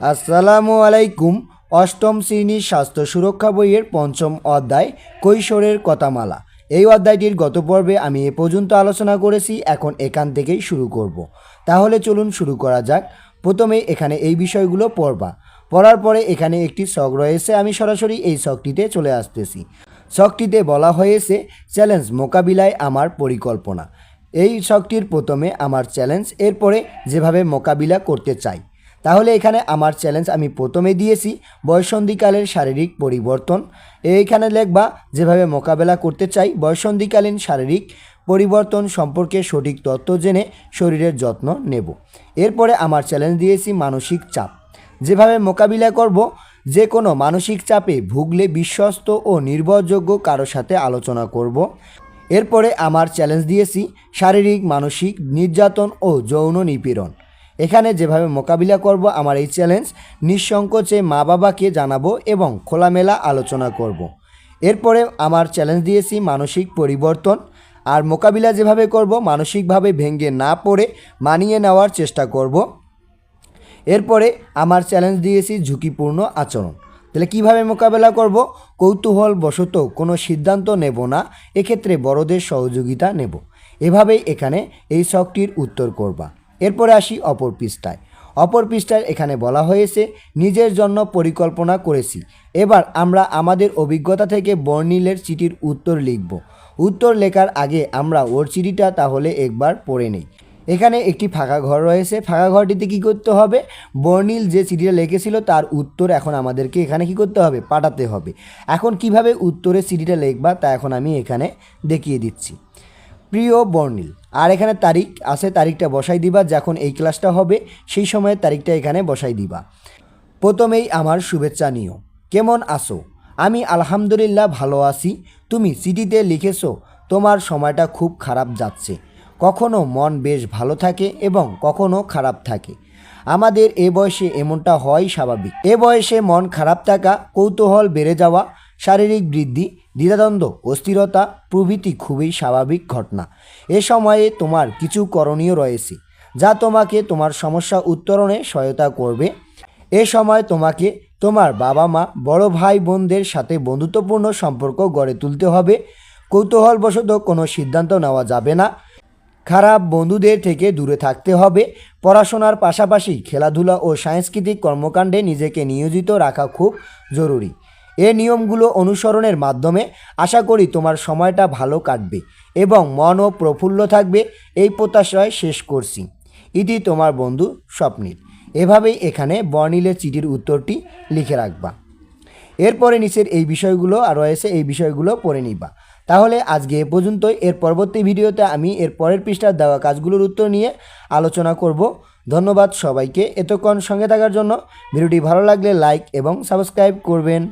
আসসালামু আলাইকুম, অষ্টম শ্রেণির স্বাস্থ্য সুরক্ষা বইয়ের পঞ্চম অধ্যায়, কৈশোরের কথামালা। এই অধ্যায়টির গত পর্বে আমি এ পর্যন্ত আলোচনা করেছি, এখন এখান থেকেই শুরু করব। তাহলে চলুন শুরু করা যাক। প্রথমে এখানে এই বিষয়গুলো পড়বা। পড়ার পরে এখানে একটি শখ রয়েছে, আমি সরাসরি এই শখটিতে চলে আসতেছি। শখটিতে বলা হয়েছে, চ্যালেঞ্জ মোকাবিলায় আমার পরিকল্পনা। এই শখটির প্রথমে আমার চ্যালেঞ্জ, এরপরে যেভাবে মোকাবিলা করতে চাই। তাহলে এখানে আমার চ্যালেঞ্জ আমি প্রথমে দিয়েছি বয়সন্ধিকালের শারীরিক পরিবর্তন। এইখানে লেখবা, যেভাবে মোকাবেলা করতে চাই, বয়সন্ধিকালীন শারীরিক পরিবর্তন সম্পর্কে সঠিক তথ্য জেনে শরীরের যত্ন নেব। এরপরে আমার চ্যালেঞ্জ দিয়েছি মানসিক চাপ। যেভাবে মোকাবিলা করব যে কোনো মানসিক চাপে ভুগলে বিশ্বস্ত ও নির্ভরযোগ্য কারও সাথে আলোচনা করব। এরপরে আমার চ্যালেঞ্জ দিয়েছি শারীরিক, মানসিক, নির্যাতন ও যৌন নিপীড়ন। এখানে যেভাবে মোকাবিলা করব আমার এই চ্যালেঞ্জ নিঃসংকোচে মা বাবাকে জানাব এবং খোলামেলা আলোচনা করব। এরপরে আমার চ্যালেঞ্জ দিয়েছি মানসিক পরিবর্তন, আর মোকাবিলা যেভাবে করব মানসিকভাবে ভেঙে না পড়ে মানিয়ে নেওয়ার চেষ্টা করব। এরপরে আমার চ্যালেঞ্জ দিয়েছি ঝুঁকিপূর্ণ আচরণ। তাহলে কীভাবে মোকাবেলা করব? কৌতূহল বশত কোনো সিদ্ধান্ত নেব না, এক্ষেত্রে বড়দের সহযোগিতা নেব। এভাবেই এখানে এই শখটির উত্তর করবা। এরপরে আসি অপর পৃষ্ঠায়। অপর পৃষ্ঠায় এখানে বলা হয়েছে, নিজের জন্য পরিকল্পনা করেছি। এবার আমরা আমাদের অভিজ্ঞতা থেকে বর্ণিলের চিঠির উত্তর লিখব। উত্তর লেখার আগে আমরা ওর চিঠিটা তাহলে একবার পড়ে নেই। এখানে একটি ফাঁকা ঘর রয়েছে। ফাঁকা ঘরটিতে কী করতে হবে? বর্ণিল যে চিঠিটা লিখেছিল তার উত্তর এখন আমাদেরকে এখানে কি করতে হবে? পাঠাতে হবে। এখন কীভাবে উত্তরে চিঠিটা লিখবা তা এখন আমি এখানে দেখিয়ে দিচ্ছি। প্রিয় বর্ণিল। আর এখানে তারিখ আছে, তারিখটা বসাই দিবা, যখন এই ক্লাসটা হবে, সেই সময়ের তারিখটা এখানে বসাই দিবা। প্রথমেই আমার শুভেচ্ছা নিও। কেমন আসো আমি আলহামদুলিল্লাহ ভালো আছি। তুমি চিঠিতে লিখেছো, তোমার সময়টা খুব খারাপ যাচ্ছে। কখনো মন বেশ ভালো থাকে এবং কখনো খারাপ থাকে। আমাদের এ বয়সে এমনটা হয় স্বাভাবিক। এ বয়সে মন খারাপ থাকা, কৌতূহল বেড়ে যাওয়া, শারীরিক বৃদ্ধি দ্বিধাদ্বন্দ্ব, অস্থিরতা প্রভৃতি খুবই স্বাভাবিক ঘটনা। এ সময়ে তোমার কিছু করণীয় রয়েছে, যা তোমাকে তোমার সমস্যা উত্তরণে সহায়তা করবে। এ সময় তোমাকে তোমার বাবা মা বড় ভাই বোনদের সাথে বন্ধুত্বপূর্ণ সম্পর্ক গড়ে তুলতে হবে। কৌতূহলবশত কোনো সিদ্ধান্ত নেওয়া যাবে না। খারাপ বন্ধুদের থেকে দূরে থাকতে হবে। পড়াশোনার পাশাপাশি খেলাধুলা ও সাংস্কৃতিক কর্মকাণ্ডে নিজেকে নিয়োজিত রাখা খুব জরুরি। এ নিয়মগুলো অনুসরণের মাধ্যমে আশা করি তোমার সময়টা ভালো কাটবে এবং মনও প্রফুল্ল থাকবে। এই প্রত্যাশায় শেষ করছি। ইতি তোমার বন্ধু স্বপ্নীল। এভাবেই এখানে বর্ণিলের চিঠির উত্তরটি লিখে রাখবা। এরপরে নিচের এই বিষয়গুলো রয়েছে এই বিষয়গুলো পড়ে নিবা। তাহলে আজকে এ পর্যন্তই। এর পরবর্তী ভিডিওতে আমি এর পরের পৃষ্ঠার দেওয়া কাজগুলোর উত্তর নিয়ে আলোচনা করব। ধন্যবাদ সবাইকে এতক্ষণ সঙ্গে থাকার জন্য। ভিডিওটি ভালো লাগলে লাইক এবং সাবস্ক্রাইব করবেন।